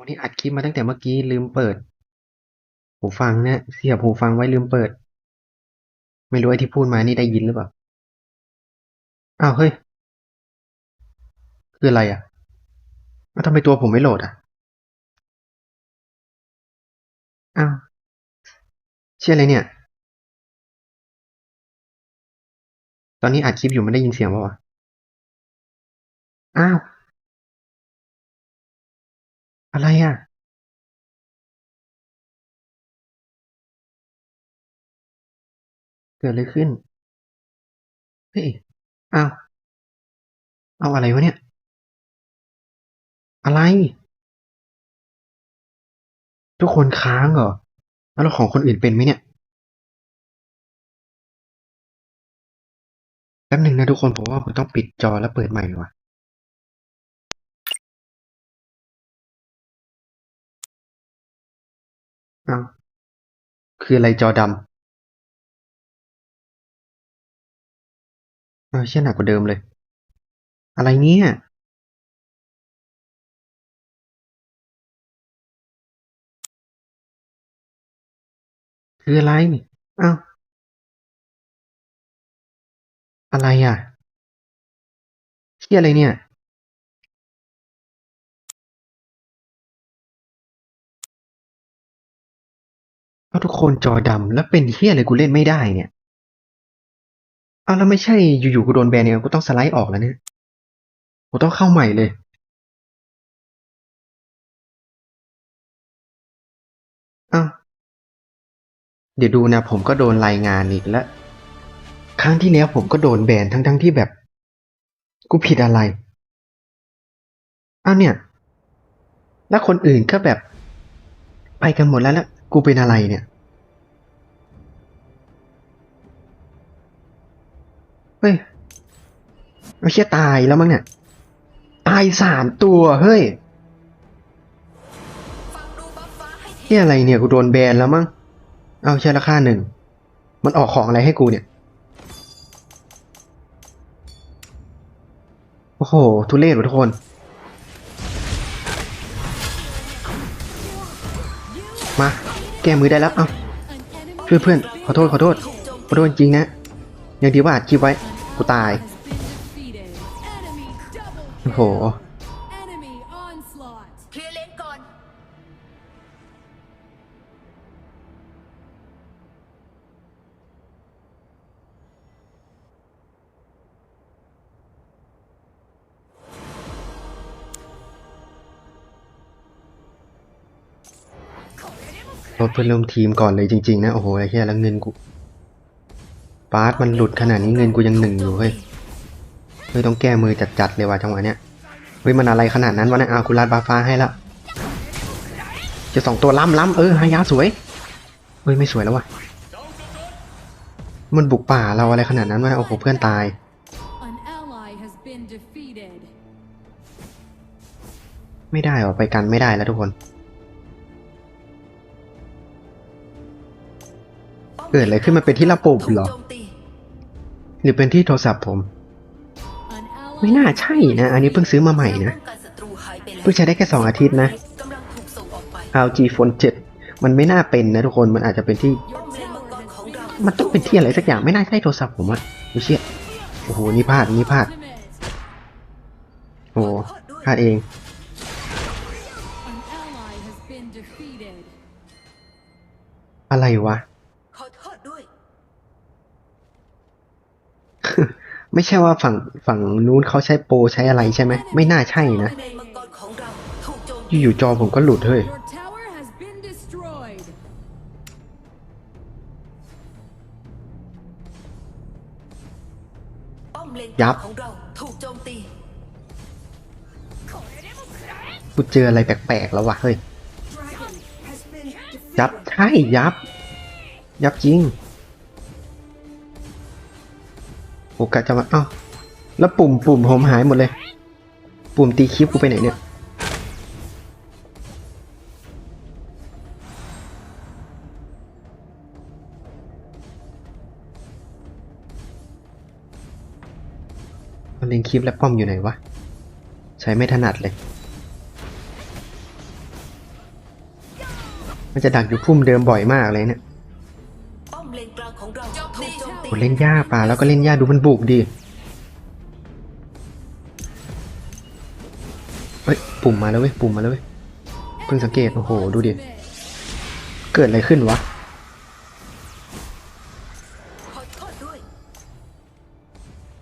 อ้นี่อัดคลิปมาตั้งแต่เมื่อกี้ลืมเปิด หูฟังเนี่ยเสียบหูฟังไว้ลืมเปิด ไม่รู้ไอ้ที่พูดมานี่ได้ยินหรือเปล่า อ้าวเฮ้ย คืออะไรอะแล้วทำไมตัวผมไม่โหลดอะ อ้าว เชื่ออะไรเนี่ย ตอนนี้อัดคลิปอยู่มันได้ยินเสียงป่าวะ อ้าว อะไรอะเกิดอะไรขึ้น เฮ้ย อ้าว เอาอะไรวะเนี่ย อะไร ทุกคนค้างเหรอ แล้วของคนอื่นเป็นไหมเนี่ย แป๊บหนึ่งนะทุกคนผมว่าผมต้องปิดจอแล้วเปิดใหม่ว่ะ อ้าวคืออะไรจอดำเออเชี่ยหนักกว่าเดิมเลย อะไรเนี่ยคืออะไรอ้าวอะไรอะเชี่ยอะไรเนี่ย เพราะทุกคนจอดำแล้วเป็นเฮียอะไรกูเล่นไม่ได้เนี่ยเอาแล้วไม่ใช่อยู่ๆกูโดนแบนเนี่ยกูต้องสไลด์ออกแล้วเนี่ยกูต้องเข้าใหม่เลย อ้าว เดี๋ยวดูนะผมก็โดนรายงานอีกแล้ว ครั้งที่แล้วผมก็โดนแบนทั้งๆที่แบบ กูผิดอะไร อ้าวเนี่ย แล้วคนอื่นก็แบบ ไปกันหมดแล้วแล้ว กูเป็นอะไรเนี่ย เฮ้ยไม่ใช่ตายแล้วมั้งเนี่ย ตายสามตัว เฮ้ยเฮียอะไรเนี่ย กูโดนแบนแล้วมั้ง เอาใช่ราคาหนึ่ง มันออกของอะไรให้กูเนี่ย โอ้โห ทุเรศว่ะทุกคน มา แก้มือได้แล้วเอ้าช่อนเพื่อนขอโทษขอโทษขอโทษจริงนะยังดีว่าอัดคลิปไว้กูตายโอ้โห ลดเพื่อนร่วมทีมก่อนเลยจริงๆนะโอ้โหไอ้เหี้ยแล้วเงินกูปาร์ตมันหลุดขนาดนี้เงินกูยังหนึ่งอยู่เฮ้ยเฮ้ยต้องแก้มือจัดๆเลยว่ะจังหวะเนี้ยเฮ้ยมันอะไรขนาดนั้นวะเนี่ยเอากูรัดบาฟ้าให้ละจะสองตัวล้ำล้ำเออฮายาสวยเฮ้ยไม่สวยแล้วว่ะมันบุกป่าเราอะไรขนาดนั้นวะเนี่ยโอ้โหเพื่อนตาย An ally has been defeated. ไม่ได้หรอไปกันไม่ได้แล้วทุกคน เกิดอะไรขึ้นมันเป็นที่ระบบเหรอ หรือเป็นที่โทรศัพท์ผม ไม่น่าใช่นะ อันนี้เพิ่งซื้อมาใหม่นะ เพิ่งใช้ได้แค่สองอาทิตย์นะ LG Phone 7 มันไม่น่าเป็นนะทุกคน มันอาจจะเป็นที่ มันต้องเป็นที่อะไรสักอย่างไม่น่าใช่โทรศัพท์ผมอะดูเชี่ยโอ้โห นี่พลาด นี่พลาด โอ้พลาดเองอะไรวะ ขอโทษด้วย ไม่ใช่ว่าฝั่งฝั่งนู้นเขาใช้โปรใช้อะไรใช่ไหม ไม่น่าใช่นะในมังกรของเราถูกโจมตีอยู่ๆจอผมก็หลุดเฮ้ย Your tower has been destroyed. ป้อมเลนยับของเราถูกโจมตีกูเจออะไรแปลกๆแล้ววะเฮ้ย ยับ ใช่ ยับ ยับจริง โอกาสจะมาเอ้าแล้วปุ่มปุ่มผมหายหมดเลย ปุ่มตีคลิปกูไปไหนเนี่ยมันเล็งคลิปและป้อมอยู่ไหนวะ ใช้ไม่ถนัดเลย มันจะดักอยู่พุ่มเดิมบ่อยมากเลยเนี่ย เล่นยากป่าแล้วก็เล่นยากดูมันบุกดิเฮ้ยปุ่มมาแล้วเว้ยปุ่มมาแล้วเว้ยเพิ่งสังเกตโอ้โหดูดิเกิดอะไรขึ้นวะขอโทษด้วย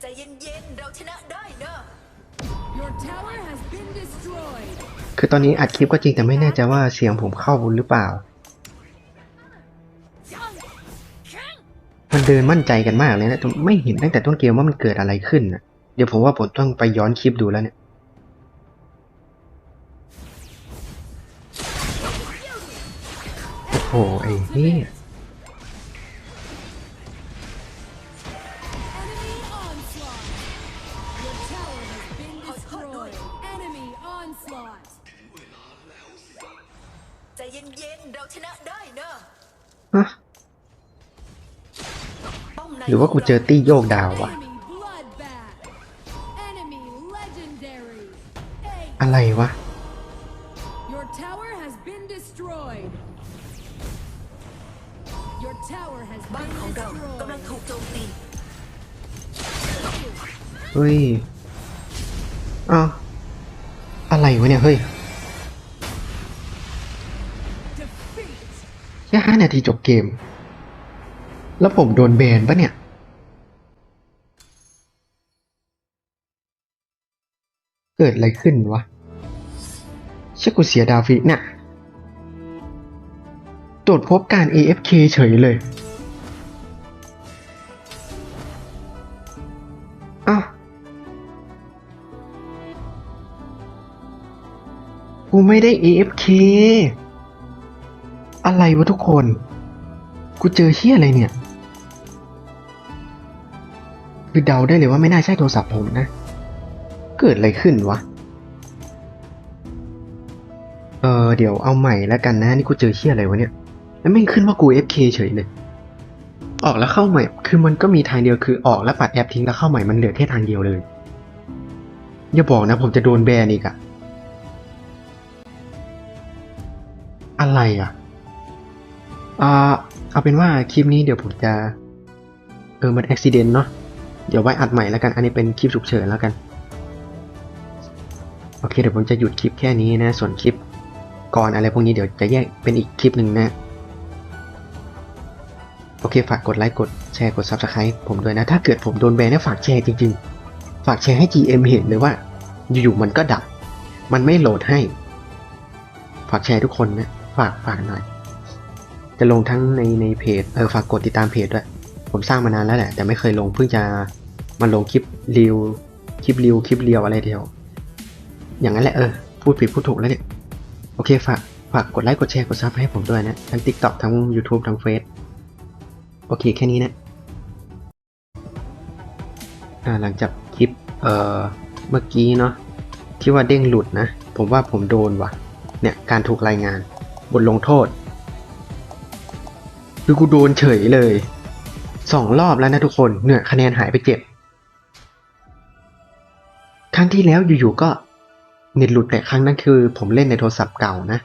ใจเย็นๆเราชนะได้นะ Your tower has been destroyed. คือตอนนี้อัดคลิปก็จริงแต่ไม่แน่ใจว่าเสียงผมเข้าหรือเปล่า มันเดินมั่นใจกันมากเลยนะจนไม่เห็นตั้งแต่ต้นเกมว่ามันเกิดอะไรขึ้นนะเดี๋ยวผมว่าผมต้องไปย้อนคลิปดูแล้วเนี่ยโอ้โหไอ้เหี้ย Enemy onslaught. Your tower has been destroyed. Enemy onslaught. ใจเย็นๆเราชนะได้นะฮะป้อมใน หรือว่ากูเจอตี้โยกดาววะ Enemy bloodbath. Enemy legendary. อะไรวะ Your tower has been destroyed. Your tower has บ้าน been ของเรากำลัง destroyed. ถูกโจมตี เฮ้ยอ้าวอะไรวะเนี่ย เฮ้ย Defeat. แค่ห้านาทีจบเกม แล้วผมโดนแบนปะเนี่ยเกิดอะไรขึ้นวะเชื่อกูเสียดาวฟิเนี่ยตรวจพบการ AFK เฉยเลยอ้าวกูไม่ได้ AFK อะไรวะทุกคน กูเจอเฮียอะไรเนี่ย คือเดาได้เลยว่าไม่น่าใช่โทรศัพท์ผมนะ เกิดอะไรขึ้นวะ เออเดี๋ยวเอาใหม่แล้วกันนะ นี่กูเจอเฮียอะไรวะเนี่ย แล้วแม่งขึ้นว่ากู FK เฉยเลย ออกแล้วเข้าใหม่ คือมันก็มีทางเดียวคือออกแล้วปัดแอปทิ้งแล้วเข้าใหม่มันเหลือแค่ทางเดียวเลย อย่าบอกนะผมจะโดนแบนอีกอะอะไรอะอ่าเอาเป็นว่าคลิปนี้เดี๋ยวผมจะ เออ มันอุบิเหตุเนาะ เดี๋ยวไว้อัดใหม่แล้วกัน อันนี้เป็นคลิปฉุกเฉินแล้วกัน โอเค เดี๋ยวผมจะหยุดคลิปแค่นี้นะ ส่วนคลิปก่อนอะไรพวกนี้เดี๋ยวจะแยกเป็นอีกคลิปหนึ่งนะ โอเคฝากกดไลค์กดแชร์กด Subscribe ผมด้วยนะ ถ้าเกิดผมโดนแบนเนี่ยฝากแชร์จริงๆ ฝากแชร์ให้ GM เห็นเลยว่า อยู่ๆมันก็ดับ มันไม่โหลดให้ ฝากแชร์ทุกคนนะ ฝากฝากหน่อย จะลงทั้งในในเพจ เออฝากกดติดตามเพจด้วย ผมสร้างมานานแล้วแหละแต่ไม่เคยลงเพิ่งจะมาลงคลิปรีวคลิปรีวคลิปเรียวอะไรเดียว อย่างนั้นแหละเออพูดผิดพูดถูกแล้วเนี่ยโอเคฝากฝากกดไลค์กดแชร์กดซับให้ผมด้วยนะ ทั้ง TikTok ทั้ง YouTube ทั้งเฟซโอเคแค่นี้นะหลังจากคลิปเอ่อเมื่อกี้เนาะที่ว่าเด้งหลุดนะ ผมว่าผมโดนว่ะ เนี่ยการถูกรายงานบทลงโทษ คือกูโดนเฉยเลย สองรอบแล้วนะทุกคนเนี่ยคะแนนหายไปเจ็ดครั้งที่แล้วอยู่ๆก็เน็ตหลุดแต่ครั้งนั้นคือ ผมเล่นในโทรศัพท์เก่านะ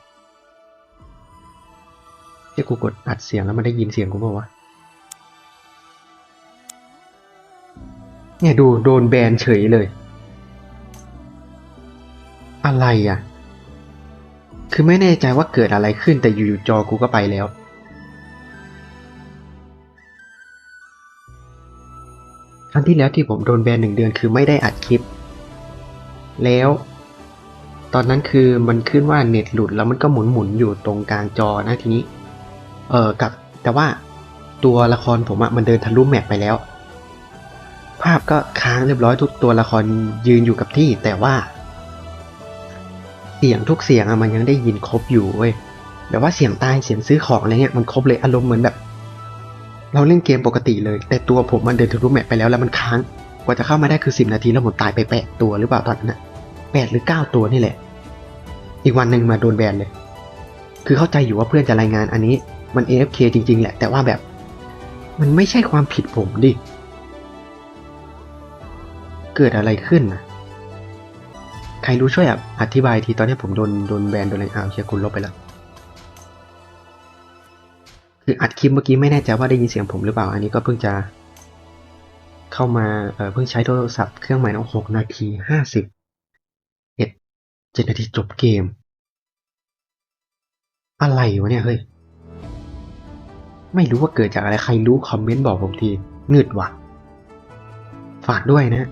ที่กูกดอัดเสียงแล้วมันได้ยินเสียงกูเปล่าวะ เนี่ยดูโดนแบนเฉยเลย อะไรอะ คือไม่แน่ใจว่าเกิดอะไรขึ้นแต่อยู่ๆจอกูก็ไปแล้ว รั้งที่แล้วที่ผมโดนแบนหนึ่งเดือนคือไม่ได้อัดคลิป แล้ว ตอนนั้นคือมันขึ้นว่าเน็ตหลุดแล้วมันก็หมุนหมุนๆอยู่ตรงกลางจอนะทีนี้ เออกับ แต่ว่าตัวละครผมอะมันเดินทะลุแมปไปแล้ว ภาพก็ค้างเรียบร้อยทุกตัวละครยืนอยู่กับที่ แต่ว่า เสียงทุกเสียงอะมันยังได้ยินครบอยู่เว้ยแบบว่าเสียงตายเสียงซื้อของอะไรเงี้ยมันครบเลยอารมณ์เหมือนแบบ เราเล่นเกมปกติเลย แต่ตัวผมมันเดินทะลุแมปไปแล้วแล้วมันค้าง กว่าจะเข้ามาได้คือสิบนาทีแล้วผมตายไปแปดตัวหรือเปล่าตอนนั้นอะแปดหรือเก้าตัวนี่แหละ อีกวันหนึ่งมาโดนแบนเลย คือเข้าใจอยู่ว่าเพื่อนจะรายงานอันนี้ มัน AFK จริง ๆ แหละ แต่ว่าแบบ มันไม่ใช่ความผิดผมดิ เกิดอะไรขึ้นนะใครรู้ช่วยอธิบายทีตอนนี้ผมโดนโดนแบนโดนอะไรอ้าวเชียคุณลบไปแล้ว คืออัดคลิปเมื่อกี้ไม่แน่ใจว่าได้ยินเสียงผมหรือเปล่า อันนี้ก็เพิ่งจะ เข้ามาเเพิ่งใช้โทรศัพท์เครื่องใหม่ต้องหกนาทีห้าสิบเอ็ดเจ็ดนาทีจบเกม อะไรวะเนี่ยเฮ้ยไม่รู้ว่าเกิดจากอะไรใครรู้คอมเมนต์บอกผมทีเงืดว่ะ ฝากด้วยนะ